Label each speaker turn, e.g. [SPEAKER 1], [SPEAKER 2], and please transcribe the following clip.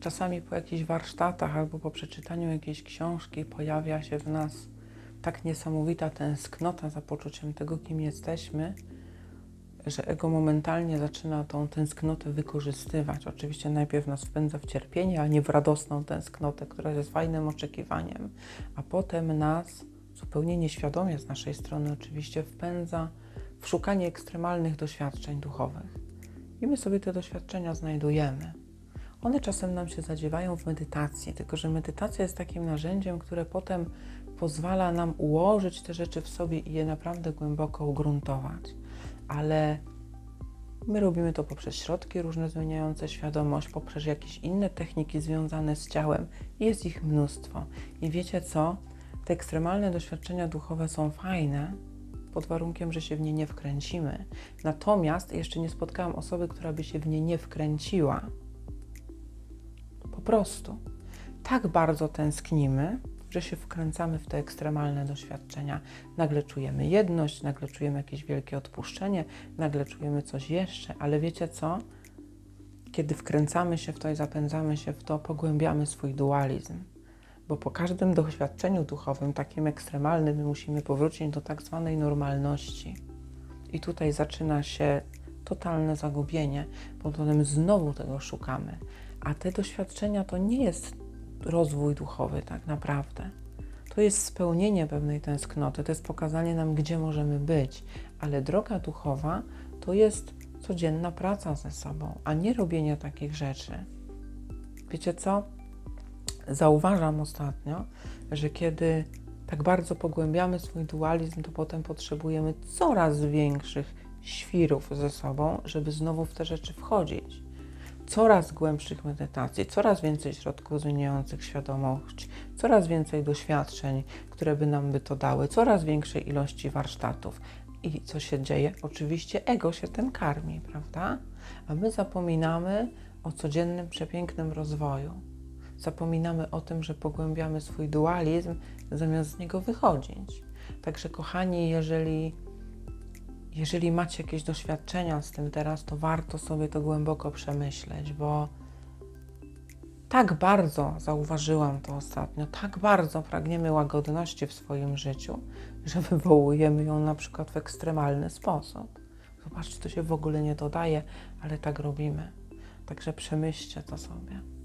[SPEAKER 1] czasami po jakichś warsztatach albo po przeczytaniu jakiejś książki pojawia się w nas tak niesamowita tęsknota za poczuciem tego, kim jesteśmy, że ego momentalnie zaczyna tą tęsknotę wykorzystywać. Oczywiście najpierw nas wpędza w cierpienie, a nie w radosną tęsknotę, która jest fajnym oczekiwaniem, a potem nas zupełnie nieświadomie z naszej strony oczywiście wpędza w szukanie ekstremalnych doświadczeń duchowych. I my sobie te doświadczenia znajdujemy. One czasem nam się zadziewają w medytacji, tylko że medytacja jest takim narzędziem, które potem pozwala nam ułożyć te rzeczy w sobie i je naprawdę głęboko ugruntować. Ale my robimy to poprzez środki różne zmieniające świadomość, poprzez jakieś inne techniki związane z ciałem. Jest ich mnóstwo. I wiecie co? Te ekstremalne doświadczenia duchowe są fajne, pod warunkiem, że się w nie nie wkręcimy. Natomiast jeszcze nie spotkałam osoby, która by się w nie nie wkręciła. Prostu. Tak bardzo tęsknimy, że się wkręcamy w te ekstremalne doświadczenia. Nagle czujemy jedność, nagle czujemy jakieś wielkie odpuszczenie, nagle czujemy coś jeszcze, ale wiecie co? Kiedy wkręcamy się w to i zapędzamy się w to, pogłębiamy swój dualizm. Bo po każdym doświadczeniu duchowym, takim ekstremalnym, my musimy powrócić do tak zwanej normalności. I tutaj zaczyna się totalne zagubienie, bo potem znowu tego szukamy. A te doświadczenia to nie jest rozwój duchowy tak naprawdę. To jest spełnienie pewnej tęsknoty, to jest pokazanie nam, gdzie możemy być, ale droga duchowa to jest codzienna praca ze sobą, a nie robienie takich rzeczy. Wiecie co? Zauważam ostatnio, że kiedy tak bardzo pogłębiamy swój dualizm, to potem potrzebujemy coraz większych świrów ze sobą, żeby znowu w te rzeczy wchodzić coraz głębszych medytacji, coraz więcej środków zmieniających świadomość, coraz więcej doświadczeń, które by nam by to dały, coraz większej ilości warsztatów. I co się dzieje? Oczywiście ego się tym karmi, prawda? A my zapominamy o codziennym, przepięknym rozwoju. Zapominamy o tym, że pogłębiamy swój dualizm, zamiast z niego wychodzić. Także, kochani, jeżeli jeżeli macie jakieś doświadczenia z tym teraz, to warto sobie to głęboko przemyśleć, bo tak bardzo zauważyłam to ostatnio, tak bardzo pragniemy łagodności w swoim życiu, że wywołujemy ją na przykład w ekstremalny sposób. Zobaczcie, to się w ogóle nie dodaje, ale tak robimy. Także przemyślcie to sobie.